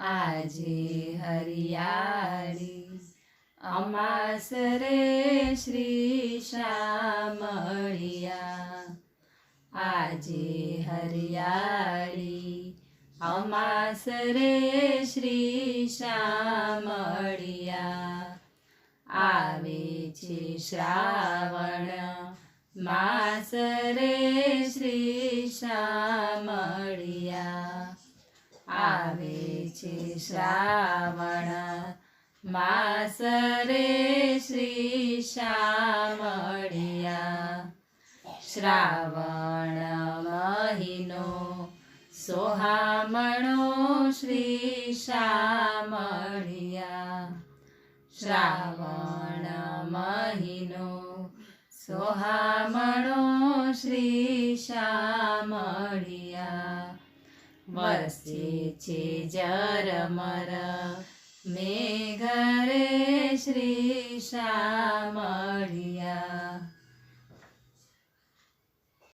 આજે હરિયાળી. અમાસ રે શ્રી શામળિયા. આજે હરિયાળી. અમાસ રે શ્રી શામળિયા. આવે છે શ્રાવણ. માસ રે શ્રી શામળિયા. આવે છે શ્રાવણ. માસ રે શ્રી શામળિયા. શ્રાવણ મહિનો સોહામણો શ્રી શામળિયા. શ્રાવણ મહિનો સોહામણો શ્રી શામળિયા. વરસે છે જરમર મેઘરે શ્રી શામળિયા